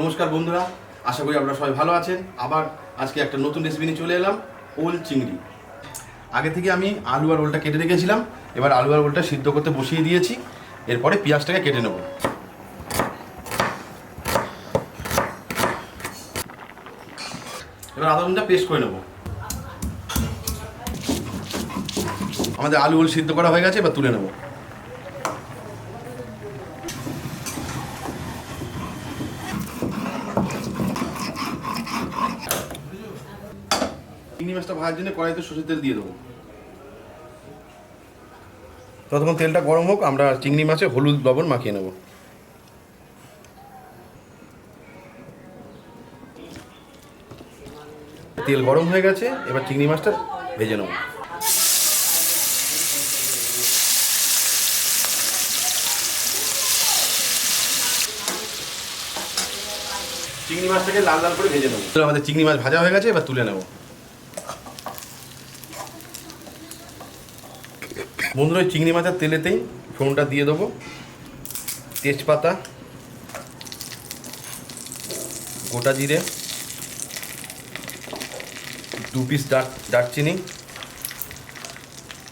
নমস্কার বন্ধুরা, আশা করি আপনারা সবাই ভালো আছেন। আবার আজকে একটা নতুন রেসিপি নিয়ে চলে এলাম, ওল চিংড়ি। আগে থেকে আমি আলু আর ওলটা কেটে রেখেছিলাম, এবার আলু আর ওলটা সিদ্ধ করতে বসিয়ে দিয়েছি, এরপরে পেঁয়াজটাকে কেটে নেব। এবার আদা রসুনটা পেস্ট করে নেব। আমাদের আলু ওল সিদ্ধ করা হয়ে গেছে, এবার তুলে নেব। চিংড়ি মাছটা ভাজার জন্য কড়াইতে সরষের তেল দিয়ে দেবো। ততক্ষণ তেলটা গরম হোক আমরা চিংড়ি মাছে হলুদ লবণ মাখিয়ে নেব। তেল গরম হয়ে গেছে এবার চিংড়ি মাছটা ভেজে নেব। চিংড়ি মাছটাকে লাল লাল করে ভেজে নেব। আমাদের চিংড়ি মাছ ভাজা হয়ে গেছে এবার তুলে নেব। বন্ধুরা, ওই চিংড়ি মাছের তেলেতেই ফোড়নটা দিয়ে দেবো। তেজপাতা, গোটা জিরে, দু পিস দার দারচিনি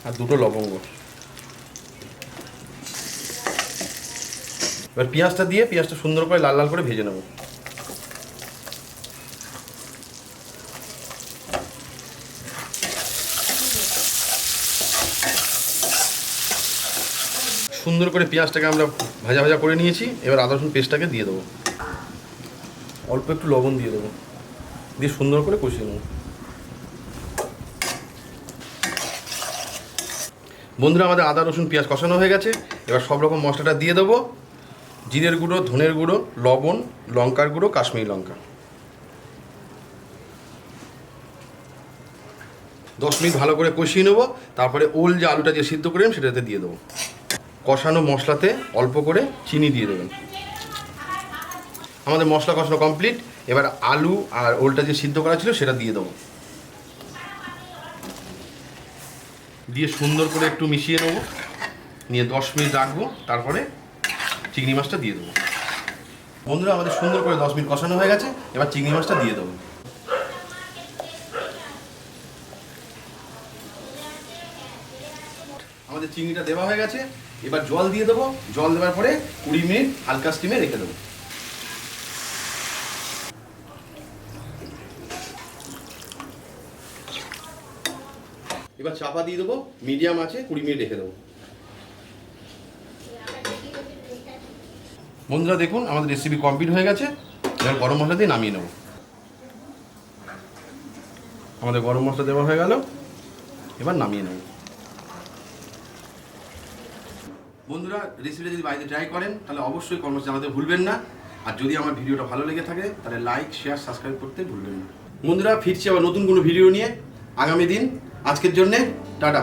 আর দুটো লবঙ্গ। এবার পেঁয়াজটা দিয়ে, পেঁয়াজটা সুন্দর করে লাল লাল করে ভেজে নেব। সুন্দর করে পেঁয়াজটাকে আমরা ভাজা ভাজা করে নিয়েছি। এবার আদা, রসুন পেস্টটাকে দিয়ে দেবো। অল্প একটু লবণ দিয়ে দেবো। দিয়ে সুন্দর করে কষিয়ে নেব। বন্ধুরা, আমাদের আদা, রসুন, পেঁয়াজ কষানো হয়ে গেছে। এবার সব রকম মশলাটা দিয়ে দেবো। জিরের গুঁড়ো, ধনের গুঁড়ো, লবণ, লঙ্কার গুঁড়ো, কাশ্মীরি লঙ্কা। দশ মিনিট ভালো করে কষিয়ে নেব। তারপরে ওল যে আলুটা যে সিদ্ধ করেন সেটাতে দিয়ে দেবো। কষানো মশলাতে অল্প করে চিনি দিয়ে দেবেন। আমাদের মশলা কষানো কমপ্লিট এবার আলু আর ওলটা যে সিদ্ধ করা ছিল সেটা দিয়ে দেবো। দিয়ে সুন্দর করে একটু মিশিয়ে নেব। নিয়ে দশ মিনিট রাখব, তারপরে চিংড়ি মাছটা দিয়ে দেবো। বন্ধুরা, আমাদের সুন্দর করে দশ মিনিট কষানো হয়ে গেছে। এবার চিংড়ি মাছটা দিয়ে দেবো। আমাদের চিংড়িটা দেওয়া হয়ে গেছে। এবার জল দিয়ে দেবো। জল দেওয়ার পরে কুড়ি মিনিট হালকা স্টিমে রেখে দেবো। এবার চাপা দিয়ে দেবো। মিডিয়াম আছে, কুড়ি মিনিট রেখে দেবো। বন্ধুরা, দেখুন, আমাদের রেসিপি কমপ্লিট হয়ে গেছে। এবার গরম মশলা দিয়ে নামিয়ে নেব। আমাদের গরম মশলা দেওয়া হয়ে গেল। এবার নামিয়ে নেব। বন্ধুরা রেসিপিটা যদি বাড়িতে ট্রাই করেন, তাহলে অবশ্যই কর্মচারী জানাতে ভুলবেন না। আর যদি আমার ভিডিওটা ভালো লেগে থাকে, তাহলে লাইক শেয়ার সাবস্ক্রাইব করতে ভুলবেন না। বন্ধুরা, ফিরছি আবার নতুন কোনো ভিডিও নিয়ে। আগামী দিন, আজকের জন্যে, টাটা।